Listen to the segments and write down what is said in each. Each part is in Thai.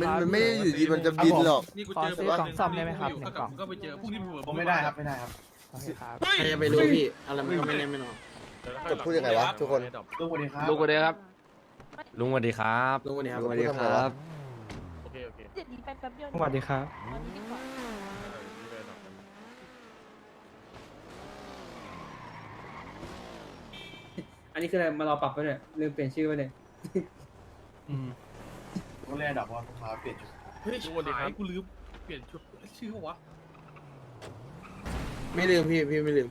มันมันไม่ได้อยู่ดีมันจะบินหรอก นี่กูขอเจอซื้อกล่องซ่อมได้ไหมครับอยู่หนึ่งเท่ากล่กัอบงมึงก็ไปเจอพรุ่งนี้เผื่อๆผมไม่ได้ครับไม่ได้ครับโอเคครับเฮ้ยใครจะไปรู้พี่อะไรมันก็ไม่แน่ไม่นอนกดพูดยังไงวะทุกคนลูกสวัสดีครับลูกก็ได้ครับลุงสวัสดีครับลุงวันนี้ครับลุงสวัสดีครับโอเคโอเคเจ็ดนี้ไปแป๊บเดียวสวัสดีครับวันนี้ดีกว่าอันนี้คืออะไรมารอปรับไปเนี่ยลืมเปลี่ยนชื่อไปเนี่ยต้อ งเล่นดอกเพราะว่าลูกค้าเปลี่ยนชุดเฮ้ยสวัสดีครับกูลืมเปลี่ยนชุดชื่อวะไม่ลืมพี่พี่ไม่ลืม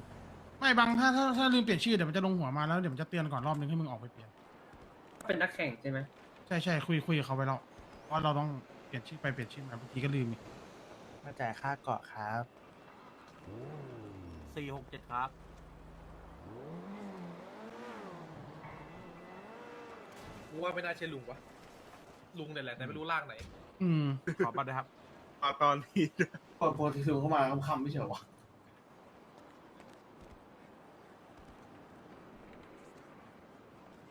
ไม่บางถ้าถ้าถ้าลืมเปลี่ยนชื่อเดี๋ยวมันจะลงหัวมาแล้วเดี๋ยวมันจะเตือนก่อนรอบนึงให้มึงออกไปเปลี่ยนเป็นนักแข่งใช่ไหมใช่ใช่คุยคุยกับเขาไปแล้วว่าเราต้องเปลี่ยนชื่อไปเปลี่ยนชื่อมาบางทีก็ลืมอีกมาจ่ายค่าเกาะครับสี่หกเจ็ดครับ กูว่าไม่น่าใช่ลุงวะ ลุงเนี่ยแหละแต่ไม่รู้ร่างไหน อืมขอบัตรนะครับตอนนี้พอพอที่ซูเข้ามาคำๆไม่เฉยวะ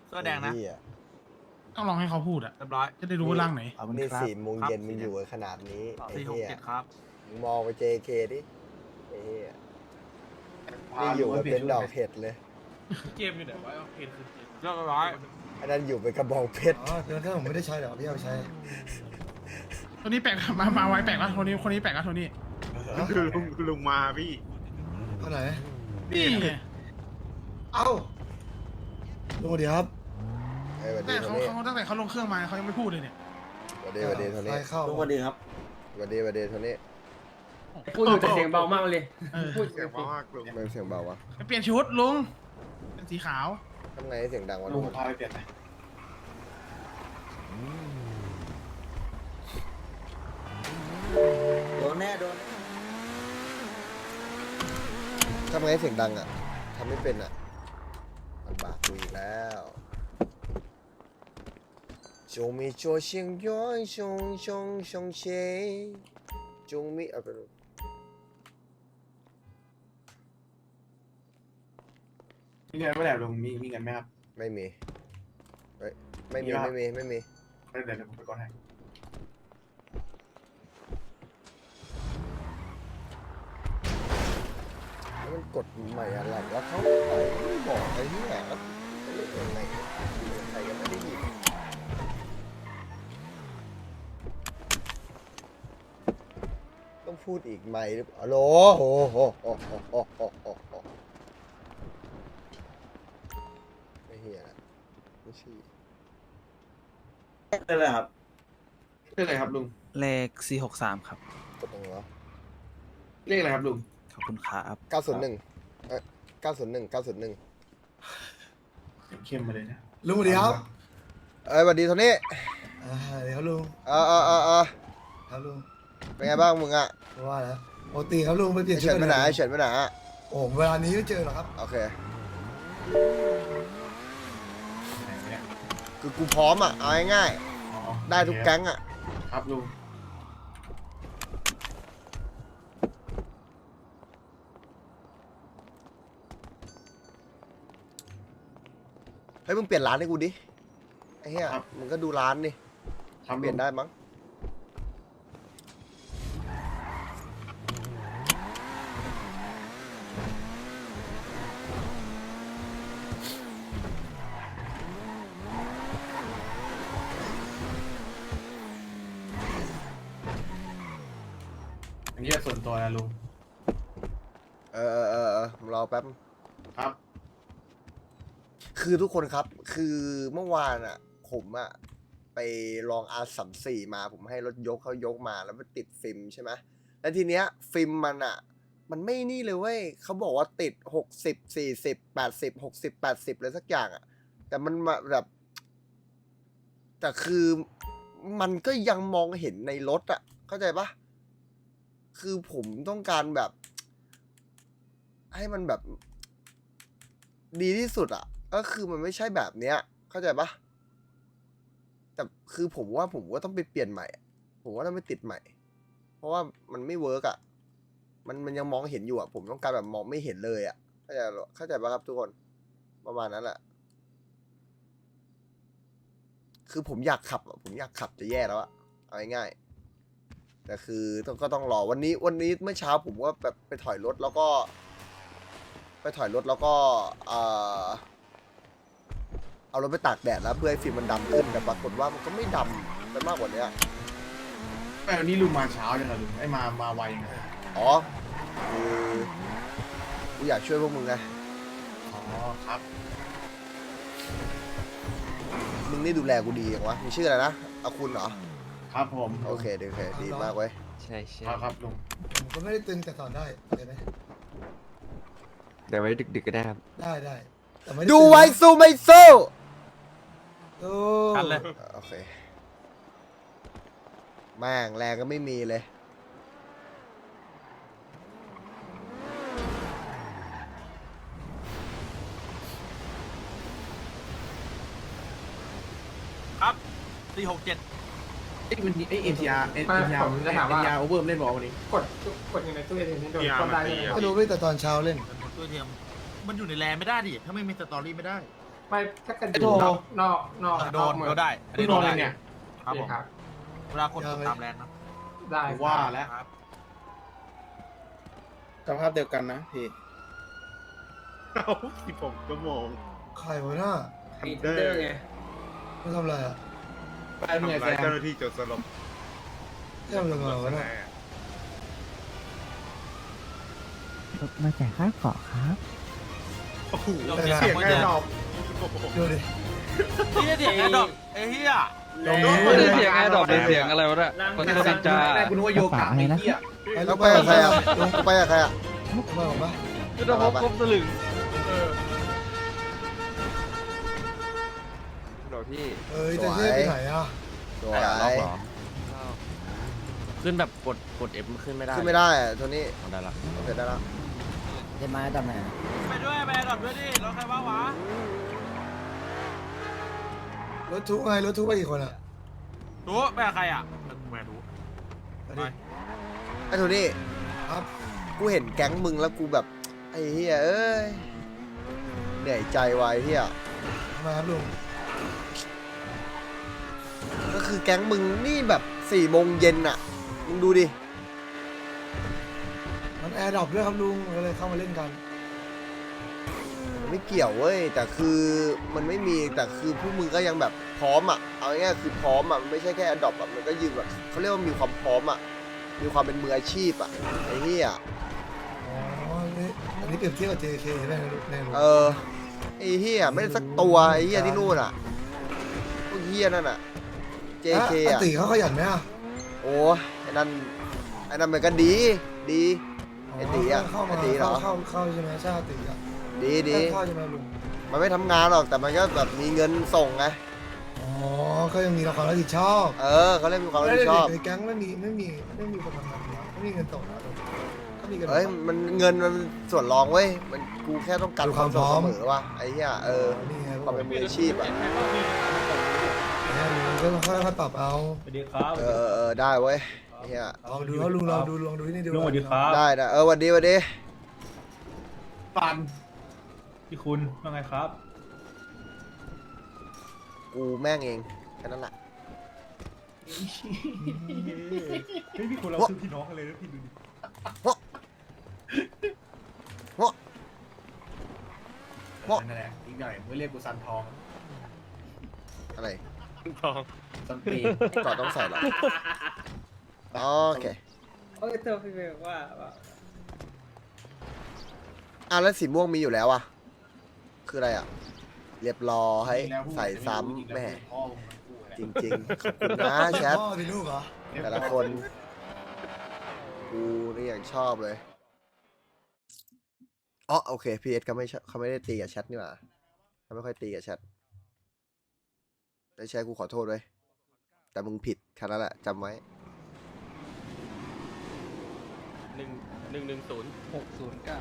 เสื้อแดงนะเหี้ยต้องลองให้เขาพูดอะเรียบร้อยจะได้รู้ว่าร่างไหนนี่สี่โมงเย็นมึงอยู่กันขนาดนี้ไอ้สี่หกเหี้ยเจ็ดครับ มึงมองไป JK ดิไอ้เหี้ยนี่อยู่กันเป็นดอกเห็ดเลย เกมอยู่ไหนวะเพนคือเกมเรียบร้อย อันนั้นอยู่เป็นกระบองเพชร อ๋อเดี๋ยวถ้าผมไม่ได้ใช้เดี๋ยวพี่เอาไปใช้ตัวนี้แปลกมามาไว้แปลกละคนนี้คนนี้แปลกละตัวนี้คือลุงลุงมาพี่คนไหน นี่ไงเอ้าลุงสวัสดีครับไอ้ยหวันแต่ดีโทเขานี่เขาตั้งแต่เขาลงเครื่องมาเขายังไม่พูดเลยเนี่ยหวันดีหวันดีโทนี่เข้าลุงวันดีครับหวันดีหวันดีโทนี่พูดอยู่แต่เสียงเบามากเลยเออพูดเสียงมากลุงมันเสียงเบาวะไปเปลี่ยนชุดลุงเป็นสีขาว ทำไงให้เสียงดังวะลุทุงกคนพาไปเปลี่ยนไหมโดนแน่โดนทำไงให้เสียงดังอะทำไม่เป็นอะลำบากกูอีกแล้วจงมีตัวเสียงย้อยชงชงชงเชยจงมีเอาไป มีเงินไม่แหละลุงมีมีเงินไหมครับไม่มีเฮ้ยไม่มีมีปะไม่มีไม่มีไม่เดี๋ยวเดี๋ยวผมไปก่อนให้แล้วมันกดใหม่อะไรแล้วเขาไปไม่บอกไอ้เหี้ยแล้วจะเล่นยังไงใครก็ไม่ได้ยินต้องพูดอีกไหมหรือเปล่าฮัลโหลโอ้โหโอ้โหโอ้โหโอ้โห ไม่ใช่ได้เลยครับเรียกอะไรครับลุงเลข463ครับ กดตรงเหรอเรียกอะไรครับลุงขอบคุณครับเก้าศูนย์หนึ่งเอ้ยเก้าศูนย์หนึ่งเก้าศูนย์หนึ่งเข้มมาเลยนะลุงสวัสดีครับเอ้ยสวัสดีโทนี่อ่าเดี๋ยวครับลุงเออเออเออเออครับลุงเป็นไงบ้างมึงอะเพราะว่าแล้วปกติครับลุงไปเปลี่ยนเฉินไปไหนก่อเฉินไปไหนอะโอ้โหเวลานี้ไม่เจอหรอกครับโอเคไหนเนี่ย คือกูพร้อมอะเอาง่ายอ๋อๆได้ทุกแก๊งอะครับลุงเฮ้ยมึงเปลี่ยนร้านให้กูดิไอ้เหี้ยครับมึงก็ดูร้านดิครับเปลี่ยนได้มั้ง ตัวนะลุง เออเออเออเออรอแป๊บ ครับ คือทุกคนครับ คือเมื่อวานอะ ผมอะ ไปลองอาสัมสี่มา ผมให้รถยกเขายกมาแล้วมันติดฟิล์มใช่ไหมแล้วทีเนี้ย ฟิล์มมันอะ มันไม่นี่เลยเว้ยเขาบอกว่าติดหกสิบสี่สิบแปดสิบหกสิบแปดสิบเลยสักอย่างอะ แต่มันมาแบบ แต่คือมันก็ยังมองเห็นในรถอะ เข้าใจปะ คือผมต้องการแบบ ให้มันแบบดีที่สุดอะ ก็คือมันไม่ใช่แบบเนี้ย เข้าใจปะแต่คือผมว่าผมว่าต้องไปเปลี่ยนใหม่ ผมว่าต้องไปติดใหม่ เพราะว่ามันไม่เวิร์กอะ มันมันยังมองเห็นอยู่อะ ผมต้องการแบบมองไม่เห็นเลยอะ เข้าใจหรอเข้าใจปะครับทุกคน ประมาณนั้นแหละ คือผมอยากขับ ผมอยากขับจะแย่แล้วอะ เอเอาง่ายๆ แต่คือต้องก็ต้องรอวันนี้วันนี้เมื่อเช้าผมก็แบบไปถอยรถแล้วก็ ไปถอยรถแล้วก็เอ่อเอารถไปตากแดดแล้วเพื่อให้ฟิล์มมันดำขึ้นแต่ปรากฏว่ามันก็ไม่ดำไปมากกว่านี้แต่วันนี้ลุงมาเช้าจังนะลุงไอ้มามาไวยังไงอ๋อคือกูอยากช่วยพวกมึงไงอ๋อครับมึงนี่ดูแลกูดีอย่างวะมีชื่ออะไรนะอาคุณเหรอ ครับผมโอเคดีโอเคดีมากเว้ยใช่ใช่ครับครับลุงผมก็ไม่ได้ตึงแต่สอนได้โอเคไหมเดี๋ยวไว้ดึกๆก็ได้ครับได้ได้แต่ไม่ได้ดูตึงนะไว้สู้ไม่สู้ดูกันเลยโอเคแม่งแรงก็ไม่มีเลย ครับสี่หกเจ็ด ไอ้วันนี้ไอ้เอ็มทีอาร์เอ็มไม่ทีอาร์ผมจะถามว่า เอ็มทีอาร์โอเวอร์เล่นบอลวันนี้กดกดยังไงตู้เอทีนี่โดนกดได้ใช่ไหมก็ดูไม่แต่ตอนเช้าเล่นตัวเทียมมันอยู่ในแลนไม่ได้ดิ ถ้าไม่มีสตอรี่ไม่ได้ไม่ถ้าเกิดอยู่นอกนอกนอกโดนเมืองก็ได้เพิ่งโดนเลยเนี่ยครับผมครับ เวลาคนตามแลนนะได้ผมว่าแล้วครับสภาพเดียวกันนะพี่ที่ผมก็มองใครวะน่ามีเทนเดอร์ไงไม่ทำอะไรอะ ไปเหนื่อยแซมไม่ทำอะไรมาวะน่ามาจ่ายค่าเกาะครับไม่ได้เสียงแน่นอนดูดิเฮียเด็กแอดดอกเฮียตรงนี้เสีเลยยงแอร์ดรอปเป็นเสียงอะไรวะเนี่ยคนที่เขาติดจาแรกคุณนึกว่าโยกะไอ้เหี้ยแล้วไปกับใครอะลุงไปกับใครอะมาของปะยุทธภพครบสลึง พี่เอ้ยจะเชื่อไปไหนอะสวยขึ้นแบบกดกดเอฟขึ้นไม่ได้ขึ้นไม่ได้อะตัวนี้อ๋อได้ละโอเคได้แล้วไปด้วยไปแอดดอกด้วยดิรถใครบ้างวะรถทุกไงรถทุกไปกี่คนอะรู้ไปกับใครอะไม่รู้อันนี้ไอ้ตัวนี้ครับกูเห็นแก๊งมึงแล้วกูแบบไอ้เฮียเอ้ยเหนื่อยใจวายเฮียทำไมครับลุงก็ คือแก๊งมึงนี่แบบสี่โมงเย็นอะ มึงดูดิ มันแอร์ดรอปด้วยครับลุงก็เลยเข้ามาเล่นกันมัน ไม่เกี่ยวเว้ย แต่คือมันไม่มีแต่คือพวกมึงก็ยังแบบพร้อมอะ เอาง่ายๆคือพร้อมอะมันไม่ใช่แค่อดอปอะมันก็ยืนแบบเขาเรียกว่ามีความพร้อมอะ มีความเป็นมืออาชีพอะไอ้เหี้ยอ๋อนี่อันนี้เปรียบเทียบกับ JK ใช่ไหมในลุงเออไอ้เหี้ยไม่ได้สักตัวไอ้เหี้ยที่นู่นอะพวกเหี้ยนั่นอะ JK อะอะติเขาขยันไหมอะโอ้ยไอ้นั่นไอ้นั่นมันก็ดีดี ไอ้ตีอะเข้ามาไอ้ตีเหรอ เข้าเข้าใช่ไหมใช่ติอะดีดีเข้าใช่ไหมลุงมันไม่ทำงานหรอกแต่มันก็แบบมีเงินส่งไงอ๋อเขายังมีความรับผิดชอบเออเขาเรียกมีความรับแล้วผิดชอบเด็กในแก๊งไม่มีไม่มีไม่มีคนทำงานนะไม่มีเงินส่งนะลุงเขามีเงินเอ้ยมันเงินมันส่วนรองเว้ยมันกูแค่ต้องการดูความพร้อม เสมอว่ะไอ้เหี้ยเออนี่ไงความเป็นมืออาชีพอะเนี่ยลุง ก็ค่อยๆปรับเอาสวัสดีครับเออเออได้เว้ยไอ้เหี้ยลองดูแล้วลุงลองดูลองดูนี่ดูลุงสวัสดีครับได้ได้เออหวันดีหวันดีปันพี่คุณว่าไงครับ กูแม่งเองแค่นั้นแหละ เฮ้ยพี่คุณเราคือพี่น้องกันเลยนะพี่ดูดินั่นแหละอีกหน่อยไม่เรียกกูซันทอง อะไร ซันปีก่อนต้องใส่เหรอโอเคโอ้ยเธอพี่เบลว่าว่าอะแล้วสีม่วงมีอยู่แล้วอะ คืออะไรอะ เรียบร้อยใส่ซ้ำแม่พ่อมึงมันกูแหละจริงๆ ขอบคุณนะแชทพ่อเป็นลูกเหรอแต่ละคนกูนี่อย่างชอบเลยอ๋อโอเคพีเอสเขาไม่ชอบเขาไม่ได้ตีกับแชทนี่หว่าเขาไม่ค่อยตีกับแชท ได้แชทกูขอโทษด้วยแต่มึงผิดแค่นั้นแหละจำไว้ หนึ่งหนึ่งหนึ่งศูนย์หกศูนย์เก้า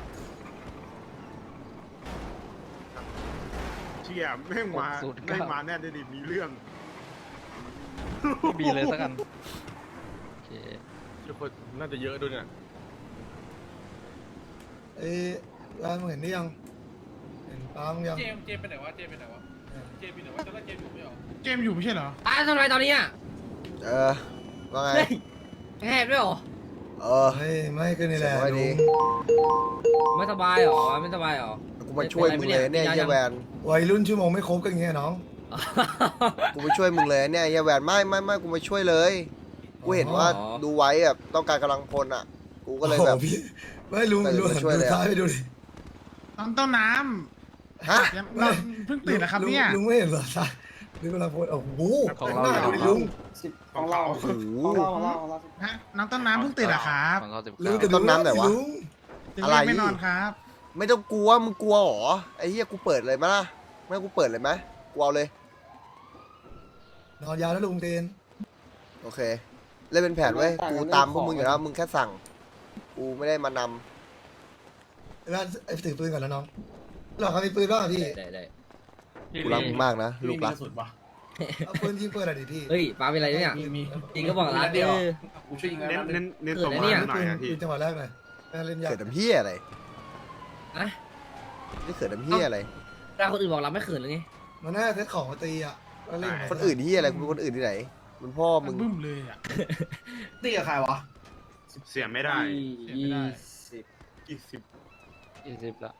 เชี่ยแม่งมาแม่งมาแน่ได้ดิมีเรื่องมีเลยสักกันโอเคทุกคนน่าจะเยอะด้วยเนี่ยเอ๊ะร้านมึงเห็นหรือยัง เห็นป้ามึงยังเจมส์เจมส์ไปไหนวะเจมส์ไปไหนวะ เกมอยู่ไม่หรออยู่ไม่ใช่เหรออะทำไมตอนนี้อะเออว่าไงเฮ้ยแหบด้วยเหรอ เออ ไม่ไม่ก็นี่แหละสบายดี ลุงไม่สบายเหรอ ไม่สบายเหรอ กูมาช่วยมึงเลยเนี่ยเฮียแวนวัยรุ่นชั่วโมงไม่ครบกันไงน้อง กูมาช่วยมึงเลยเนี่ยเฮียแวนไม่ไม่ไม่กูมาช่วยเลย กูเห็นว่าอ๋อ ดูไว้แบบต้องการกำลังพลอะ กูก็เลยแบบ โอ้โหพี่ไม่ลุงก็เลยลุงมาหันช่วยดูเลยอะ ซ้ายไปดูดิน้องต้นน้ ฮะำยังนอนเพิ่งตื่นนะครับลุงเนี่ยลุงไม่เห็นเหรอซ้ายลุงกำลังโพสโอ้โหของเรา หน้าของดูดิเราลุงของเราโอ้โหฮะ น้องต้นน้ำเพิ่งตื่นเหรอครับของเราสิบลุงเก้าจะต้นน้ำไหนวะ ลุงตื่นอะไรไม่นอนครับไม่ต้องกลัวมึงกลัวเหรอไอ้เฮียกูเปิดเลยมั้ยล่ะไม่ให้กูเปิดเลยไหมกูเอาเลย นอนยาวแล้วลุงเตนโอเค เล่นเป็นแผนไว้ยกูตามพวกมึงอยู่แล้วมึงแค่สั่ง กูไม่ได้มานำไอ้บ้านไอ้ถือปืนก่อนแล้วน้อง หลอกเขามีปืนบ้างอะพี่ได้ได้กูรักมึงมากนะพี่ลูมีกรักกระสุนปะเอาปืนยิงปืนอะไรดิพี่เฮ้ยป้าเป็นไรเนี่ยมีมีจริงก็บอกรักเดียวเออกูช่วยยิงแล้วเน้นนัดหเน้นึ่นงเน้นเกิดตัวอะไรมาเนี่ย หน่อยอะพี่ปืนจังหวะแรกหน่อยน่าเล่นยากเขิดน้ำเฮียอะไรอะ นี่เขิดน้ำเฮียอะไร เราคนอื่นบอกเราไม่เขินหรือไงมันน่าจะของมาตีอะแล้วเล่นคนอื่นเฮียอะไรกูเป็นคนอื่นที่ไหน มันพ่อมัมึนงบึ้มเลยอะตีกับใครวะเสียไม่ได้เสียไม่ได้อีกสิบยี่สิบละ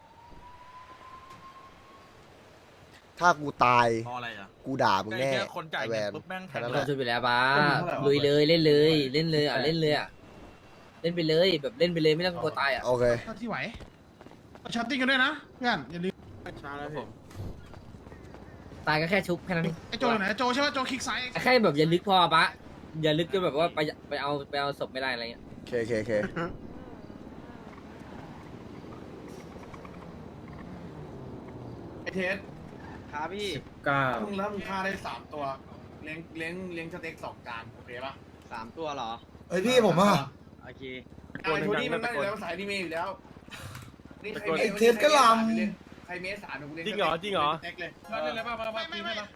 ถ้ากูตาย พออะไรอะกูด่ามึงแน่แค่คนจ่ายไอ้แวเงินน ปุ๊บแม่งแทแค่งนั้นแหเราละช่วยไปแล้วป้าลุยเลยเล่นเลยเล่นเลยอะเล่นเลยอะเล่นไปเลยแบบเล่นไปเลยไม่ต้องกลัวตายอะโอเค เท่าที่ไหวเอาช็อตติ้งกันด้วยนะเพื่อนอย่าลืมตายก็แค่ชุบแค่นั้นไอโจอยู่ไหนโจใช่ไหมโจคลิกซ้ายแค่แบบอย่าลึกพอปะอย่าลึกจนแบบว่าไปไปเอาไปเอาศพไม่ได้อะไรเงี้ยโอเคโอเคโอเคไอเทส ครับพี่เก้ามึงแล้วมึงฆ่าได้สามตัว เลี้ยงเลี้ยงเลี้ยงสเต็กสองจานโอเคปะสามตัวเหรอเอ้ยพี่ผมอะโอเคไอ้คนนี้มันนั่งอยู่แล้วสายอนิเมะอยู่แล้วนี่ใครไอ้เทสก็ลใครเมสสามเดี๋ยวกูเลี้ยงจริงเหรอจริงเหรอสเต็กเลยมาเล่นอะไรบ้างมาบ้าไม่งไม่ตีไม่ให้มา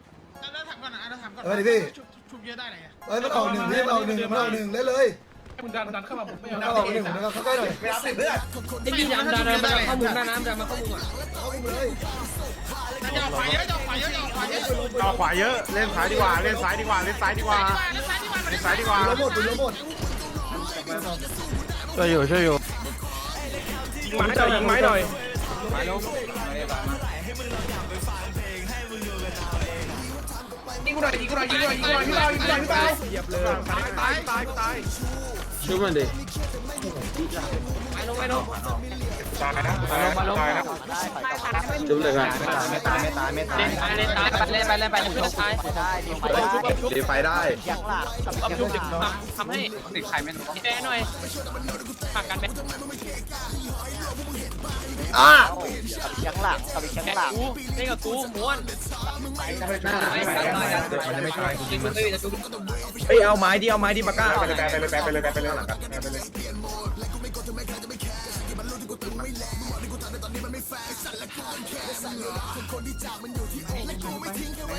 แล้วถามก่อนนะแล้วถามก่อนเออดิพี่ชุบชุบเยอะได้ไหนอะเอ้ยมันออกหนึ่งพี่มันออกหนึ่งมันออกหนึ่งเล่นเลยคุณดันดันเข้ามาผมไม่มันเอาออกหนึ่งนะครับเข้าใกล้หน่อยเวลาสิบเลือดไอ้ดีดำดำดำมาข้อมูลหน้าน้ำดำมาข้อมูลอะเข้าไปเลย จะอขวาเยอะจะอขวาเยอะจะออกขวาเยอะต่อขวาเยอะ เล่นซ้ายดีกว่า เล่นซ้ายดีกว่า เล่นซ้ายดีกว่า เล่นซ้ายดีกว่าดูแล้วหมดดูแล้วหมดช่วยอยู่ช่วยอยู่ยิงไม้หน่อยยิงไม้หน่อยยิงกูหน่อยยิงกูหน่อยยิงกูหน่อยยิงกูหน่อยพี่เปายิงกูหน่อยพี่เปาเหยียบเลยตายตายตายตายชุบมันดิไปลงไปลง ตายนะตายนะตายนะชุบเลยครับไม่ตายไม่ตายไม่ตายเล่นตายเล่นไปเล่นไปถึงสุดท้ายดีไฟได้ทำให้ติดไข่ไม่ถูกแก้หน่อยผักกันเป็นอะยังหลังกับอีกยังหลังกูเล่นกับกูม้วนเฮ้ยเอาไม้ดิเอาไม้ดิปากกาไปเลยแปไปเลยแปไปเลยแปไปเลยหลังกัน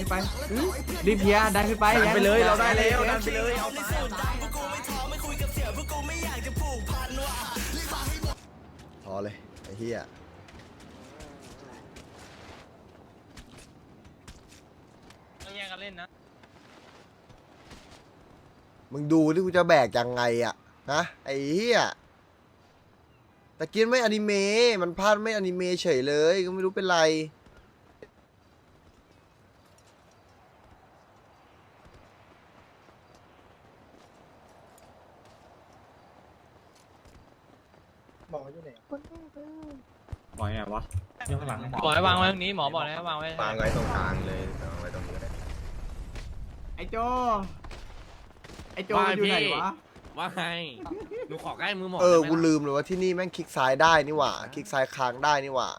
ไปเลยรีบเพียดันขึ้นไปดันไปเลยเราได้แล้วดันไปเลยเอาพอเลยไอ้เฮียต้องแย่งกันเล่นนะมึงดูที่กูจะแบกยังไงอะนะไอ้เฮีย ตะกี้ไม่อนิเมะมันพลาดไม่อนิเมะเฉยเลย ก็ไม่รู้เป็นไร บอกว่าอยู่ไหนปล่อยไงวะบอกให้วางไว้ตรงนี้หมอบอกให้วางไว้วางไว้ตรงกลางเลยวางไว้ตรงนี้ก็ได้ไอ้โจ ไอ้โจอยู่ไหนวะว่าไง หนูขอใกล้มือหมอเออกูลืมเลยว่าที่นี่แม่งคลิกซ้ายได้นี่หว่า คลิกซ้ายค้างได้นี่หว่า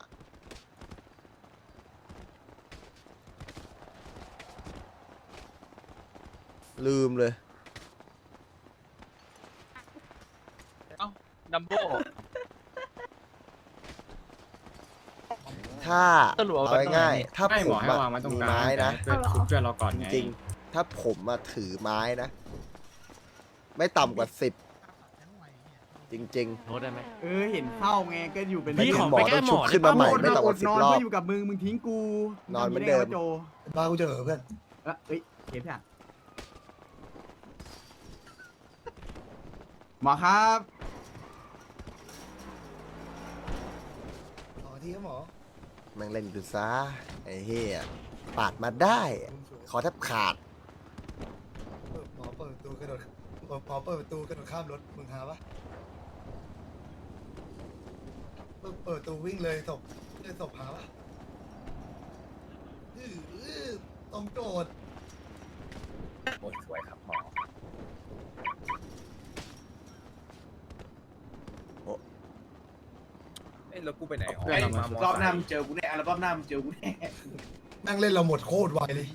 ลืมเลย ดัมโบถ้าสรุปเอาเอาไว้ตรงไหนง่ายๆถ้าไม่ผหมอมให้อะวางไว้ตรงมีกลางไม้นะเพื่อนชุบเพื่อนเราก่อนไงจริงๆ ถ้าผมมาถือไม้นะ ไม่ต่ำกว่าสิบ จริง โน้ตได้ไหม เออเห็นเข้าไงก็อยู่เป็นๆไม่พี่ถึของหมอไปแก้ต้องหมชุบอขึ้นมาใหม่ไม่ต่ำกว่าสิบรอบนอยู่กับมึงมึงทิ้งกูนอนเหมือนเดิมโจบ้ากูเจอเพื่อนเอ้ยเฮ้ยเห็นอะหมอครับขอทีครับหมอแม่งเล่นกูซะไอ้เฮียปาดมาได้ ขอแทบขาดเปิดหมอเปิดประตูกระโดดหมอเปิดประตูกระโดดข้ามรถมึงหาปะเปิดเปิดประตูวิ่งเลยศพเลยศพหาปะอื้ออื้อต้องโดดโอ้ยสวยครับหมอเอ้ยแล้วกูไปไหนอ๋อไอ้มามอรอบหน้าไซมึงค์เจอกูแน่อัลบั้มหน้ามึงเจอกูแน่แม่งเล่นเราหมดโคตรไวเลย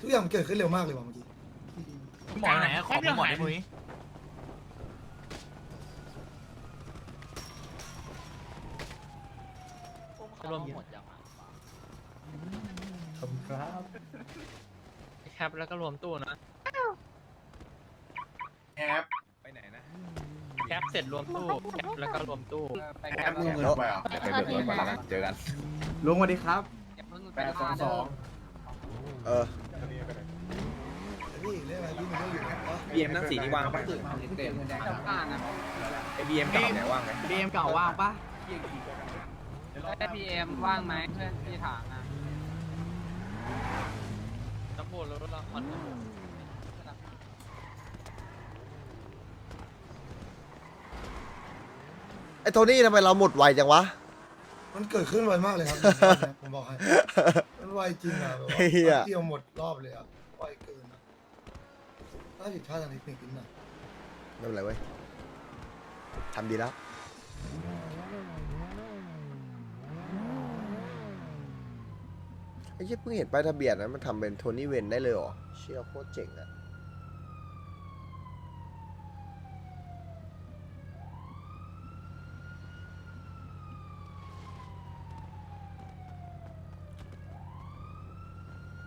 ทุกอย่างมันเกิดขึ้นเร็วมากเลยว่ะเมื่อกี้ หมอไหนขอหมอได้มุ้ รวมหมดยังขอบคุณครับแคปแล้วก็รวมตู้นะแอปไปไหนนะแคปเสร็จรวมตู้แคปแล้วก็รวมตู้แอปมึงเงินไปเหรอไปเบิกรถก่อนแล้วกันเจอกันลุงสวัสดีครับแปดสองสองเออพี่เรื่องอะไรพี่มันก็อยู่นะบีเอ็มนั่งสีนี่ว่างปะไอบีเอ็มเก่าเนี่ยว่างไหมเบมเก่าว่างปะ ได้พีเอ็มว่างไหมเพื่อนพี่ถามนะน้ำโบรถละครไอ้โทนี่ทำไมเราหมดไวจังวะ มันเกิดขึ้นไวมากเลยครับ ผมบอกให้มันไวจริงอะแบบว่าเหี้ยเที่ยวหมดรอบเลยอะไวเกินอะถ้าผิดพลาดทางเทคนิคนิดหน่อยไม่เป็นไรเว้ยทำดีแล้ว อ้เหี้ยเพิ่งเห็นป้ายทะเบียนนะมันทำเป็นโทนี่เวนได้เลยเหรอ เชี่ยโคตรเจ๋งอะ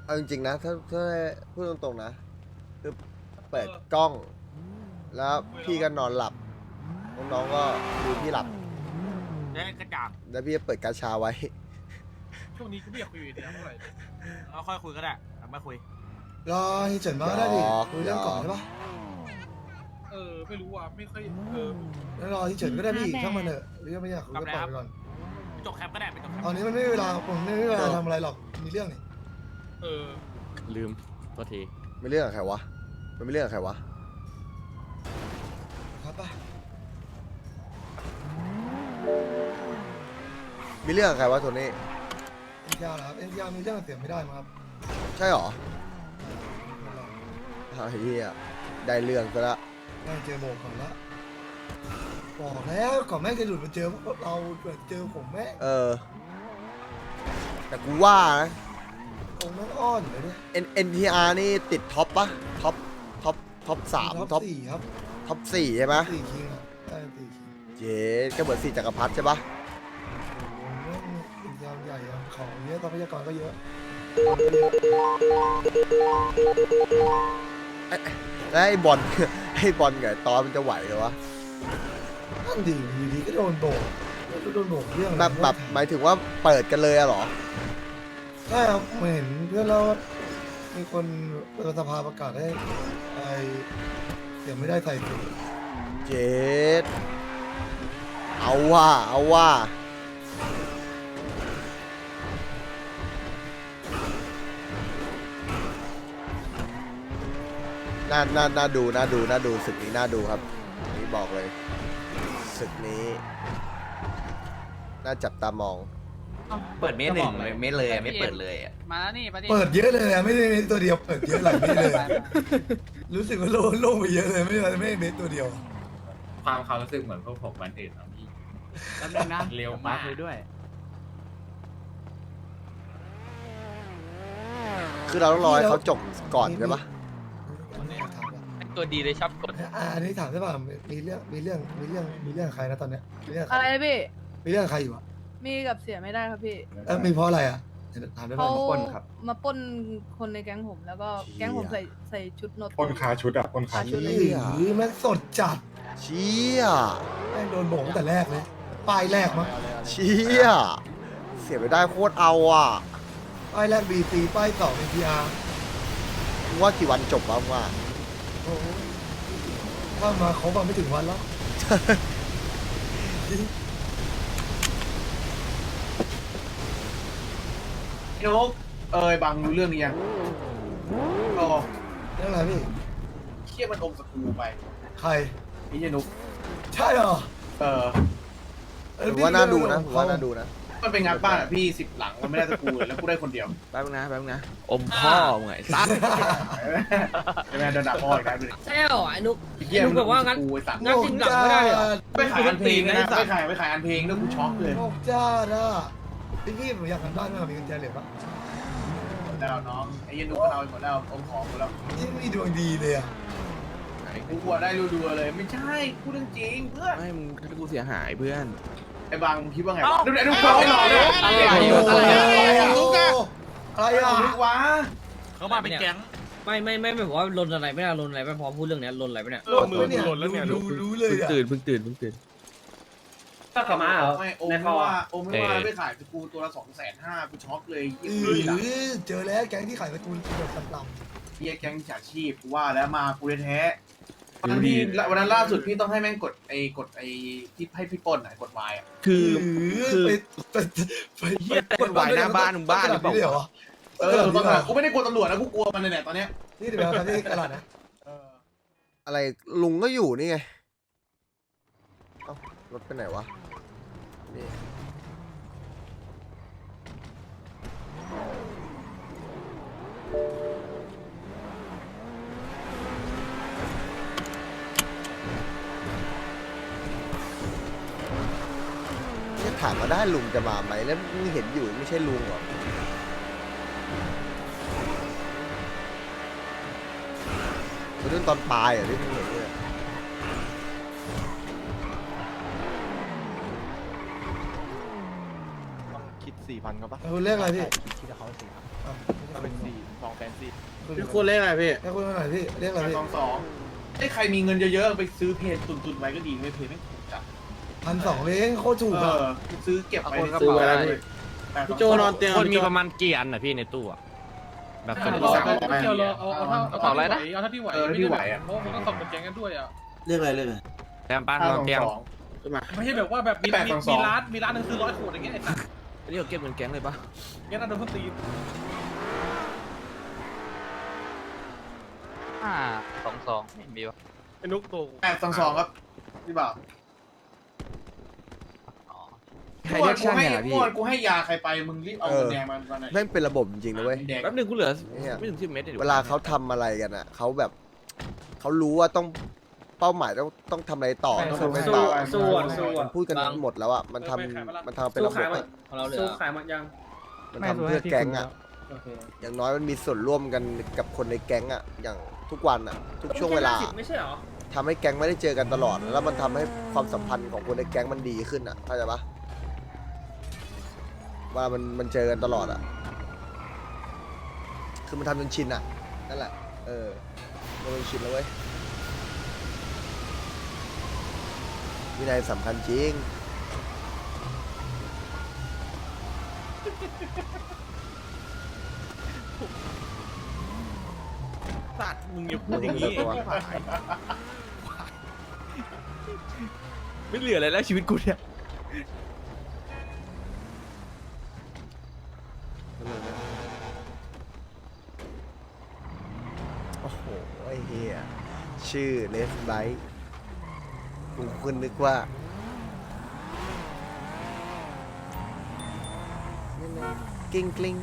เอาจริงๆนะถ้าถ้าพูดตรงๆนะ คือเปิดกล้อง แล้วพี่ก็นอนหลับ น้องๆก็ดูพี่หลับ ได้กระจ่างแล้วพี่ก็เปิดกาชาไว้ ช่วงนี้กูไม่อยากคุยกับเดียวเท่าไหร่เลยเราค่อยคุยก็ได้ไม่คุย รอให้เฉินมาก็ได้ดิรอคุยเรื่องก่อนใช่ปะเออไม่รู้อะไม่ค่อยเออแล้วรอที่เฉินก็ได้พี่ช่างมันเถอะหรือว่าไม่อยากคุยก็ปล่อยไปก่อนจบแคปก็ได้ไปจบแคปตอนนี้มันไม่มีเวลาผมไม่มีเวลาทำอะไรหรอกมีเรื่องนี่เออลืมโทษที ไม่เรื่องกับใครวะ มันไม่เรื่องกับใครวะ ครับป่ะมีเรื่องกับใครวะโทนี่ เอ็นทีอาร์ครับเอ็นทีอาร์มีเรื่องเสียไม่ได้มั้งครับใช่หรออ้าวเฮียได้เรื่องซะละแม่งเจอโบกก่อนละบอกแล้วก่อนแม่งจะหลุดมาเจอพวกเราเจอผมแม่งเออ แต่กูว่านะผมแม่งอ้อนเลยเนี่ย N NTR นี่ติดท็อปปะท็อปท็อปท็อปสามท็ท็ออปปสี่ครับท็อปสี่ใช่ไหมสี่คิงอะได้สี่คิงเจ๊ก็เหมือนสี่จักรพรรดิใช่ปะ โอ้โหแม่งเป็นยาวใหญ่อะ ของเยอะทรัพยากรก็เยอะ แล้วไอ้บอล ไอ้บอลกับไอ้ตอนมันจะไหวเหรอวะ นั่นดิอยู่ดีก็โดนโบกแล้วโดนโบกเรื่องอะไรแบบแบบหมายถึงว่าเปิดกันเลยอะเหรอ ใช่ครับผมเห็นเพื่อนเรามีคนเปิดสภาประกาศให้ไอเสียงไม่ได้ใส่สูตรเจ๊ดเอาว่า เอาว่า น่าน่าน่าดูน่าดูน่าดูศึกนี้น่าดูครับอันนี่บอกเลยศึกนี้ น่าจับตามอง เปิดเมตรหนึ่งเมตรเลยไม่เปิดเลยอะมาแล้วนี่ประเด็นเปิดเยอะเลยอะไม่ได้เน้นตัวเดียวเปิดเยอะหลายเม็ดเลยรู้สึกว่าโล่งโล่งไปเยอะเลยไม่ได้ไม่ได้เน้นตัวเดียวความเขารู้สึกเหมือนพวกผมวันอื่นนะพี่แป๊บนึงนะเร็วดี๋มากคุยด้วย คือเราต้องรอให้เขาจบก่อนใช่ปะ ตัวดีเลยชอบกดอ่าอันนี้ถามได้ป่ะมีเรื่องมีเรื่องมีเรื่องมีเรื่องใครนะตอนเนี้ยมีเรื่องใครอะไรนะพี่มีเรื่องใครอยู่อะมีกับเสียไม่ได้ครับพี่เออมีเพราะอะไรอะถามได้ป่ะเขาปล้นครับ มาปล้นคนในแก๊งผมแล้วก็แก๊งผมใส่ใส่ชุดโนปนคาชุดอะปนคาขาชุดเลยหรือแม่งสดจัดเชี่ยแม่งโดนโบกตั้งแต่แรกเลยป้ายแรกมั้งเชี่ยเสียไปได้โคตรเอาอะป้ายแรกบีซีป้ายสองเอ็นทีอาร์ มึงว่ากี่วันจบวะมึงว่า โอ้โหถ้ามาเขามาไม่ถึงวันแล้วพี่นกเอ้ยบังรู้เรื่องนี้ยังอ๋อเรื่องอะไรพี่ เชี่ยมันอมสกรูไปใคร ไอ้เหี้ยนุกใช่เหรอเออเออผมพี่ว่าน่าดูนะเขผมว่าน่าดูนะ มันเป็นงานบ้านอะพี่สิบหลังมันไม่ได้สกรูเลยแล้วกูได้คนเดียวแป๊บนึงนะแป๊บนึงนะอมพ่อมึงไงซัดใช่ไหมโดนด่าพ่ออีกแล้วดูดิใช่เหรอไอ้นุกไอ้เหี้ยไอ้มันุกแบบว่างั้น กูไอ้สัตว์งั้นจริงหลังไม่ได้เลยเหรอ ไปขายอันเพลงนะไปขายไปขายอันเพลงแล้วกูช็อกเลยโลกจ้าน่ะพี่พี่ผมอยากทำบ้านมากมีกุญแจเหรียญปะแล้วน้องไอ้เหี้ยันนุกมันเอาไปหมดแล้วอมของหมดแล้วยิ่งมีดวงดีเลยอะกูกลัวได้รัวๆเลย ไม่ใช่พูดเรื่องจริงเพื่อน ไม่มึงถ้ากูเสียหายเพื่อน ไอ้บางมึงคิดว่าไงวะดูไอ้นุกเขาไม่หล่อเลยอะไรอะไรอะอะอะไรอะอะไรไอ้อะนุกวะเขามาเป็นแก๊งไม่ไม่ไม่ไม่บอกว่าลนอะไรไม่ได้ลนอะไรไม่พอพูดเรื่องเนี้ยลนอะไรไม่เนี่ยเออมือมือหล่นแล้วเนี่ยรู้รู้เลยเพิ่งอะตื่นเพิ่งตื่นเพิ่งตื่นก็ขมาเหรอไม่โอมไม่ว่าโอมไม่ว่าไปขายสกูตัวละสองแสนห้ากูช็อกเลยเอยิ่งเลยล่ะอเจอแล้วแก๊งที่ขายการ์ตูนแบบต่ำเฮียแก๊งฉาชีพกูว่าแล้วมากูแท้ๆ วันนั้นพี่วันนั้นล่าสุดพี่ต้องให้แม่งกดไอ้กดไอ้ที่ให้พี่ปล้นอะกดวายอะคือๆคือไปไปไปเหี้ยกดไว้หน้าบ้านมึงบ้าหรือเปล่าขนดนี้ยวะเออตอนนั้นกูไม่ได้กลัวตำรวจนะกูกลัวมันเนี่ยตอนเนี้ยนี่เดี๋ยวไปที่ตลาดนะเอออะไรลุงก็อยู่นี่ไงเอ้ารถไปไหนวะนี่ามมาได้ลุงจะมาไหมแล้วนี่เห็นอยู่ไม่ใช่ลุงหรอเรื่องตอนปลายเหรอะที่มึงเห็นเนี่ยคิดสี่พันก็ปะคุณเรียกอะไรพี่เป็นสี่สองแสนสี่พี่คุณเล่นอะไรพี่เรียกคุณมาหน่อยพี่ เรียกอะไรพี่สองสองไอ้ใครมีเงินเยอะๆไปซื้อเพจตุนๆไว้ก็ดีไม่เพจไม่ถูกจัด พันสองเล้งโคตรถูกเออะอซื้อเก็บไว้ในซื้อตู้ไว้ได้แล้วพี่พี่โจนอนเตียงคนมีพี่โจประมาณกี่อันอะพี่ในตู้อะแบบเอาสมมเอาติเอาเกี่ยวเลยเอาเอาเท่าเอาเอาเท่าอะไรที่ไหวนะเอาเท่าที่ไหวเออที่ไหวอะเพราะมันต้องส่งเป็นแก๊งกันด้วยอะเรื่องอะไรเรื่องอะไรแต้มป้านห้าเราสองเตียงสองไม่ใช่แบบว่าแบบมีแปดมีสองสองมีร้านมีร้านหนึงซื้อร้อยขวดอย่างเงี้ยไอ้สัสอันนี้เราเก็บเงินแก๊งเลยปะงั้นน่าโดนส้นตีนห้าสองสองไม่มีวะไอ้นุกตัวแปดสองสองครับพี่บ่าว ใครเรียกช่างเนี่ยล่ะพี่ เมื่อวานกูให้ยาใครไปมึงรีบเอาเงินแดงมันมาหน่อยแม่งเป็นระบบจริงๆนะเว้ย แดงแป๊บนึงกูเหลือเนี่ย ไม่ถึงสิบเมตรดี๋ยเวลาเขาทำอะไรกันอะเขาแบบเขารู้ว่าต้องเป้าหมายต้องต้องทำอะไรต่อต้องทำอะไรต่อสู้อะสู้อะ มันพูดกันหมดแล้วอะมันทำมันทำเป็นระบบอะของเราเหลืสู้อขายหมดยังมันทำเพื่อแก๊งอะ โอเคอย่างน้อยมันมีส่วนร่วมกันกับคนในแก๊งอะ อย่างทุกวันอะ ทุกช่วงเวลาไม่ใช่เหรอ ทำให้แก๊งไม่ได้เจอกันตลอด แล้วมันทำให้ความสัมพันธ์ของคนในแก๊งมันดีขึ้นอะเข้าใจปะ ว่ามันมันเจอกันตลอดอะ คือมันทำจนชินอะ นั่นแหละ เออมันจนชินแล้วเว้ย วินัยสำคัญจริง สัตว์มึงอย่าพูดอย่างนี้ตัวไม่เหลืออะไรแล้วชีวิตกูเนี่ย ชื่อเลสไบท์กูคุณนึกว่ากิ้งกลิ้ง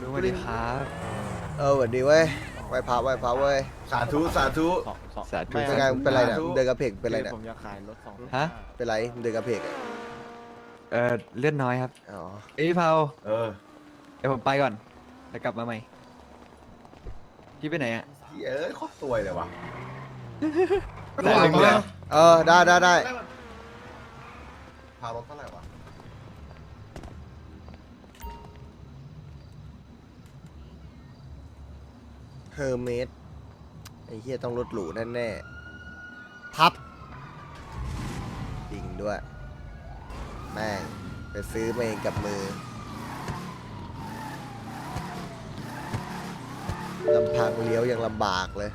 สวัสดีครับเออสวัสดีเว้ยไหว้พระไหว้พระเว้ย สาธุ สาธุสาธุเป็นไงเป็นไรเนี่ยมึงเดินกระเพกเป็นไรเนี่ยผมจะขายรถสองฮะเป็นไรมึงเดินกระเพกอะเออเลื่อนน้อยครับอ๋อเอ้ยพี่เผาเออ เดี๋ยวผมไปก่อนแล้วกลับมาใหม่พี่ไปไหนอะ เอ้ยโคตรสวยเลยวะระหว่างมาเออได้ได้ได้พารถเท่าไหร่วะเฮอร์เมสไอ้เฮียต้องรถหรูแน่ๆพับจริงด้วย แม่งไปซื้อมาเองกับมือ ลำพังเลี้ยวยังลำบากเลย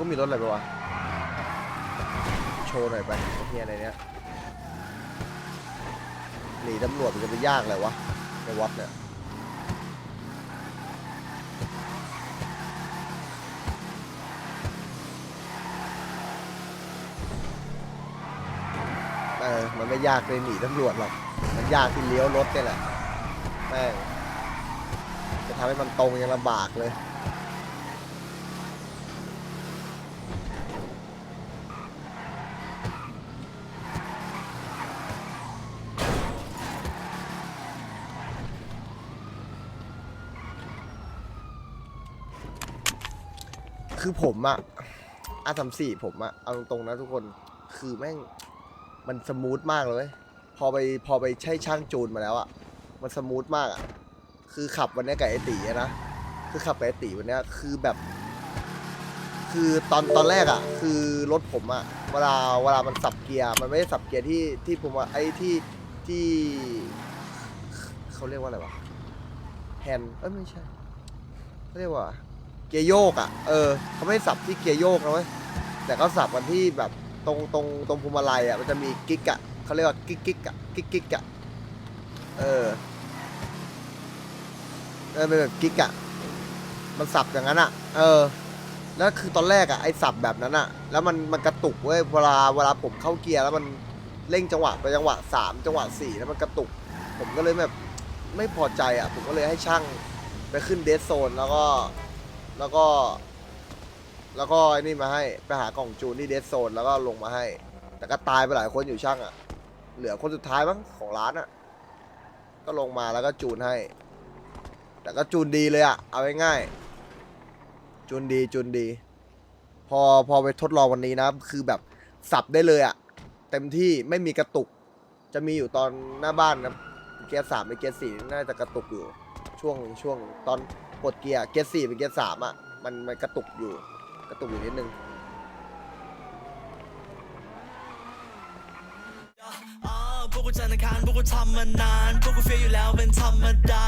ก็มีรถอะไรไปวะ โชว์หน่อยไปเฮียอะไรเนี้ยหนีตำรวจมันจะไปยากเลยวะในวัดเนี่ย ออมันไม่ยากเลยหนีตำรวจหรอก มันยากที่เลี้ยวรถเนี่ยแหละแม่งจะทำให้มันตรงยังลำบากเลยคือผมอะอาสามสี่ผมอะเอาตรงๆนะทุกคน คือแม่ง มันสมูทมากเลยเว้ยพอไปพอไปใช้ช่างจูนมาแล้วอะมันสมูทมากอะคือขับวันเนี้ยกับไอตีอะนะคือขับกับไอตีวันเนี้ยคือแบบ คือตอนตอนแรกอะคือรถผมอะเวลาเวลามันสับเกียร์มันไม่ได้สับเกียร์ที่ที่ผมว่าไอ้ที่ที่เขาเรียกว่าอะไรวะแฮนด์เอ้ยไม่ใช่เขาเรียกว่าเกียร์โยกอะเออเขาไม่ได้สับที่เกียร์โยกนะเว้ยแต่เขาสับกันที่แบบ ตรงตรงตรงพวงมาลัยอะมันจะมีกิ๊กอะเขาเรียกว่ากิ๊กกิ๊กอะกิ๊กกิ๊กอะเออเออเป็นแบบกิ๊กอะมันสับอย่างนั้นอะ เออแล้วคือตอนแรกอะไอ้สับแบบนั้นอะ แล้วมันมันกระตุกเว้ยเวลาเวลาผมเข้าเกียร์แล้วมันเร่งจังหวะไปจังหวะสามจังหวะสี่แล้วมันกระตุก ผมก็เลยแบบไม่พอใจอะ ผมก็เลยให้ช่างไปขึ้นเดสโซนแล้วก็แล้วก็ แล้วก็ไอ้นี่มาให้ไปหากล่องจูนที่เดสโซนแล้วก็ลงมาให้ แต่ก็ตายไปหลายคนอยู่ช่างอะ่ะ เหลือคนสุดท้ายมั้งของร้านอะ่ะ ก็ลงมาแล้วก็จูนให้ แต่ก็จูนดีเลยอะ่ะ เอาง่ายๆจูนดีจูนดี พอพอไปทดลองวันนี้นะ คือแบบสับได้เลยอะ่ะ เต็มที่ไม่มีกระตุก จะมีอยู่ตอนหน้าบ้านนะเกียร์สามไปเกียร์สี่น่าจะกระตุกอยู่ ช่วงช่วงตอนปลดเกียร์เกียร์สี่เป็นเกียร์สามอะมันมันกระตุกอยู่ ระตุกอยู่นิดนึงพวกกูจันทร์อังคารพวกกูทำมานาน พวกกูเฟียอยู่แล้วเป็นธรรมดา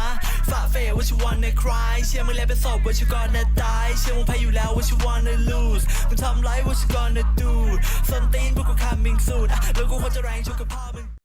ฝ่าเฟียว่าชิวันในคลายเชื่อมึงแล้วเป็นศพว่าชิวก่อนนตาย เชื่อมึงแพ้อยู่แล้วว่าชิวันใน lose มึงทำไรว่าชิ gonna do ส้นตีนพวกกู coming soon แล้วกูควรจะแรงชุกกับพ่อมึง